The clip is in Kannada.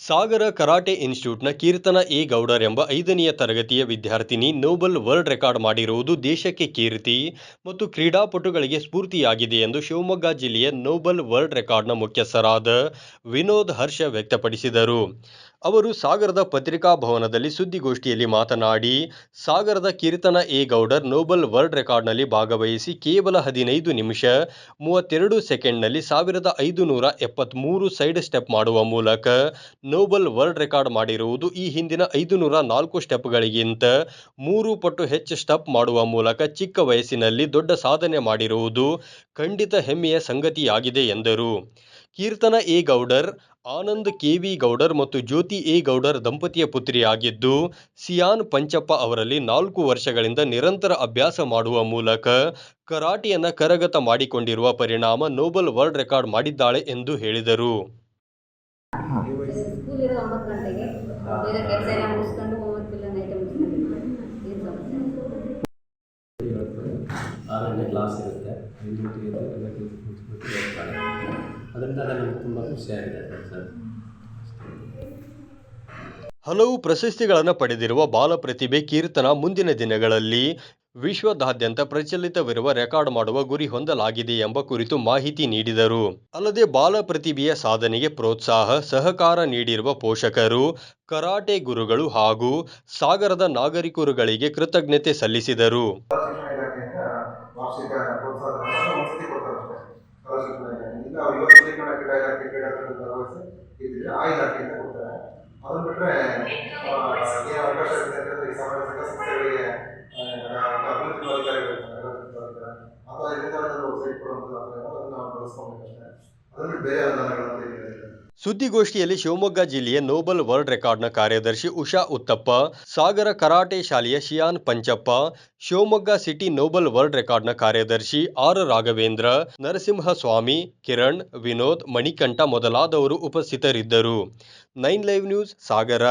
ಸಾಗರ ಕರಾಟೆ ಇನ್ಸ್ಟಿಟ್ಯೂಟ್ನ ಕೀರ್ತನ ಎ ಗೌಡರ್ ಎಂಬ ಐದನೆಯ ತರಗತಿಯ ವಿದ್ಯಾರ್ಥಿನಿ ನೋಬಲ್ ವರ್ಲ್ಡ್ ರೆಕಾರ್ಡ್ ಮಾಡಿರುವುದು ದೇಶಕ್ಕೆ ಕೀರ್ತಿ ಮತ್ತು ಕ್ರೀಡಾಪಟುಗಳಿಗೆ ಸ್ಫೂರ್ತಿಯಾಗಿದೆ ಎಂದು ಶಿವಮೊಗ್ಗ ಜಿಲ್ಲೆಯ ನೋಬಲ್ ವರ್ಲ್ಡ್ ರೆಕಾರ್ಡ್ನ ಮುಖ್ಯಸ್ಥರಾದ ವಿನೋದ್ ಹರ್ಷ ವ್ಯಕ್ತಪಡಿಸಿದರು. ಅವರು ಸಾಗರದ ಪತ್ರಿಕಾ ಭವನದಲ್ಲಿ ಸುದ್ದಿಗೋಷ್ಠಿಯಲ್ಲಿ ಮಾತನಾಡಿ, ಸಾಗರದ Keerthana A Gowdar noble world ರೆಕಾರ್ಡ್ನಲ್ಲಿ ಭಾಗವಹಿಸಿ ಕೇವಲ ಹದಿನೈದು ನಿಮಿಷ ಮೂವತ್ತೆರಡು ಸೆಕೆಂಡ್ನಲ್ಲಿ ಸಾವಿರದ ಐದುನೂರ ಎಪ್ಪತ್ತ್ಮೂರು ಸೈಡ್ ಸ್ಟೆಪ್ ಮಾಡುವ ಮೂಲಕ ನೋಬಲ್ ವರ್ಲ್ಡ್ ರೆಕಾರ್ಡ್ ಮಾಡಿರುವುದು ಈ ಹಿಂದಿನ ಐದುನೂರ ನಾಲ್ಕು ಸ್ಟೆಪ್ಗಳಿಗಿಂತ ಮೂರು ಪಟ್ಟು ಹೆಚ್ಚು ಸ್ಟೆಪ್ ಮಾಡುವ ಮೂಲಕ ಚಿಕ್ಕ ವಯಸ್ಸಿನಲ್ಲಿ ದೊಡ್ಡ ಸಾಧನೆ ಮಾಡಿರುವುದು ಖಂಡಿತ ಹೆಮ್ಮೆಯ ಸಂಗತಿಯಾಗಿದೆ ಎಂದರು. Keerthana A Gowdar, Anand K V Gowdar ಮತ್ತು ಜ್ಯೋತಿ ಎ ಗೌಡರ್ ದಂಪತಿಯ ಪುತ್ರಿಯಾಗಿದ್ದು ಸಿಯಾನ್ ಪಂಚಪ್ಪ ಅವರಲ್ಲಿ ನಾಲ್ಕು ವರ್ಷಗಳಿಂದ ನಿರಂತರ ಅಭ್ಯಾಸ ಮಾಡುವ ಮೂಲಕ ಕರಾಟೆಯನ್ನು ಕರಗತ ಮಾಡಿಕೊಂಡಿರುವ ಪರಿಣಾಮ ನೋಬಲ್ ವರ್ಲ್ಡ್ ರೆಕಾರ್ಡ್ ಮಾಡಿದ್ದಾಳೆ ಎಂದು ಹೇಳಿದರು. ಅದರಿಂದ ನಮ್ಗೆ ತುಂಬ ಖುಷಿಯಾಗಿದೆ ಸರ್. ಹಲವು ಪ್ರಶಸ್ತಿಗಳನ್ನು ಪಡೆದಿರುವ ಬಾಲ ಪ್ರತಿಭೆ ಕೀರ್ತನ ಮುಂದಿನ ದಿನಗಳಲ್ಲಿ ವಿಶ್ವದಾದ್ಯಂತ ಪ್ರಚಲಿತವಿರುವ ರೆಕಾರ್ಡ್ ಮಾಡುವ ಗುರಿ ಹೊಂದಲಾಗಿದೆ ಎಂಬ ಕುರಿತು ಮಾಹಿತಿ ನೀಡಿದರು. ಅಲ್ಲದೆ ಬಾಲ ಪ್ರತಿಭೆಯ ಸಾಧನೆಗೆ ಪ್ರೋತ್ಸಾಹ ಸಹಕಾರ ನೀಡಿರುವ ಪೋಷಕರು ಕರಾಟೆ ಗುರುಗಳು ಹಾಗೂ ಸಾಗರದ ನಾಗರಿಕರುಗಳಿಗೆ ಕೃತಜ್ಞತೆ ಸಲ್ಲಿಸಿದರು. ಶಿಕ್ಷಣ ಅವ್ರು ಯೋಚನೆ ಶಿಕ್ಷಣ ಕ್ರೀಡಾ ಇಲಾಖೆ ಕ್ರೀಡಾಕೂಟದಲ್ಲಿ ಭಾಗವಹಿಸಿ ಇದ್ದಿದ್ರೆ ಆ ಇಲಾಖೆಯಿಂದ ಕೊಡ್ತಾರೆ. ಅದನ್ನು ಬಿಟ್ಟರೆ ಅವಕಾಶ ಈ ಸಮಾಜ ಸಂಘ ಸಂಸ್ಥೆಗಳಿಗೆ ಅಭಿವೃದ್ಧಿ ಪ್ರಾಧಿಕಾರಗಳು ಸುದ್ದಿಗೋಷ್ಠಿಯಲ್ಲಿ ಶಿವಮೊಗ್ಗ ಜಿಲ್ಲೆಯ ನೋಬಲ್ ವರ್ಲ್ಡ್ ರೆಕಾರ್ಡ್ನ ಕಾರ್ಯದರ್ಶಿ ಉಷಾ ಉತ್ತಪ್ಪ, ಸಾಗರ ಕರಾಟೆ ಶಾಲೆಯ ಶಿಯಾನ್ Panchappa, Shivamogga city noble world ರೆಕಾರ್ಡ್ನ ಕಾರ್ಯದರ್ಶಿ ಆರ್ ರಾಘವೇಂದ್ರ, ನರಸಿಂಹಸ್ವಾಮಿ, ಕಿರಣ್, ವಿನೋದ್, ಮಣಿಕಂಠ ಮೊದಲಾದವರು ಉಪಸ್ಥಿತರಿದ್ದರು. Nine live news, Sagara.